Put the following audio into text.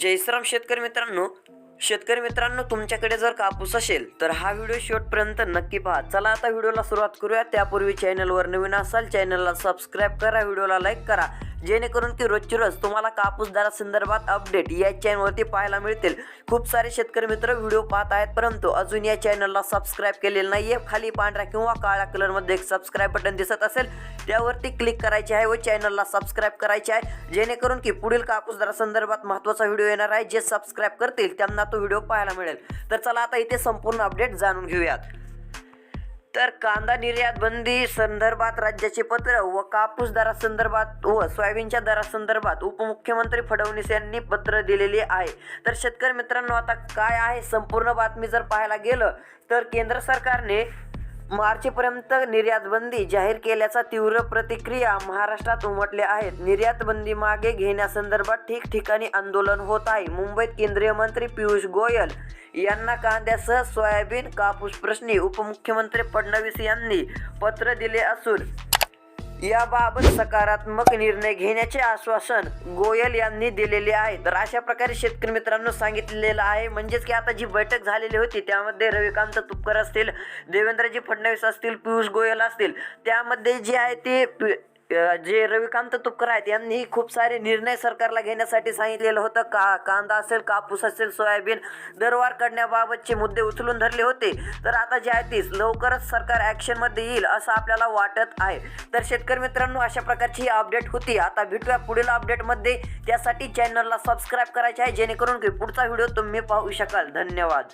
जयश्राम शेतकरी मित्रांनो शेतकरी मित्रांनो तुमच्याकडे जर कापूस असेल तर हा व्हिडिओ शेवटपर्यंत नक्की पहा. चला आता व्हिडिओला सुरुवात करूया. त्यापूर्वी चॅनलवर नवीन असाल चॅनलला सबस्क्राईब करा व्हिडिओला लाईक करा. जेणेकरून की रोजची रोज तुम्हाला कापूस दरासंदर्भात अपडेट या चॅनलवरती पाहायला मिळतील. खूप सारे शेतकरी मित्र व्हिडिओ पाहत आहेत परंतु अजून या चॅनलला सबस्क्राईब केलेलं नाहीये. खाली पांढऱ्या किंवा काळ्या कलरमध्ये एक सबस्क्राईब बटन दिसत असेल त्यावरती क्लिक करायचे आहे व चॅनलला सबस्क्राईब करायचे आहे. जेणेकरून की पुढील कापूस दरासंदर्भात महत्त्वाचा व्हिडिओ येणार आहे. जे सबस्क्राईब करतील त्यांना तो व्हिडिओ पाहायला मिळेल. तर चला आता इथे संपूर्ण अपडेट जाणून घेऊयात. तर कांदा निर्यात बंदी संदर्भात राज्याचे पत्र व कापूस दरासंदर्भात व सोयाबीनच्या दरासंदर्भात उपमुख्यमंत्री फडणवीस यांनी पत्र दिलेले आहे. तर शेतकरी मित्रांनो आता काय आहे? संपूर्ण बातमी जर पाहायला गेलं तर केंद्र सरकारने मार्चपर्यंत निर्यात बंदी जाहीर केल्याचा तीव्र प्रतिक्रिया महाराष्ट्रात उमटल्या आहेत. निर्यात बंदी मागे घेण्यासंदर्भात ठिकठिकाणी आंदोलन होत आहे. मुंबईत केंद्रीय मंत्री पियुष गोयल यांना कांद्यासह सोयाबीन कापूस प्रश्नी उपमुख्यमंत्री फडणवीस यांनी पत्र दिले असून याबाबत सकारात्मक निर्णय घेण्याचे आश्वासन गोयल यांनी दिलेले आहे तर अशा प्रकारे शेतकरी मित्रांनो सांगितलेलं आहे. म्हणजेच की आता जी बैठक झालेली होती त्यामध्ये रविकांत तुपकर असतील देवेंद्रजी फडणवीस असतील पियुष गोयल असतील त्यामध्ये जे आहे ते जे रविकांत तुपकर आहेत यांनी खूप सारे निर्णय सरकारला घेण्यासाठी सांगितलेलं होतं. का कांदा असेल कापूस असेल सोयाबीन दरवार करण्याबाबतचे मुद्दे उचलून धरले होते. तर आता जे आहे तीच लवकरच सरकार ॲक्शनमध्ये येईल असं आपल्याला वाटत आहे. तर शेतकरी मित्रांनो अशा प्रकारची ही अपडेट होती. आता भेटूया पुढील अपडेटमध्ये. त्यासाठी चॅनलला सबस्क्राईब करायचे आहे जेणेकरून की पुढचा व्हिडिओ तुम्ही पाहू शकाल. धन्यवाद.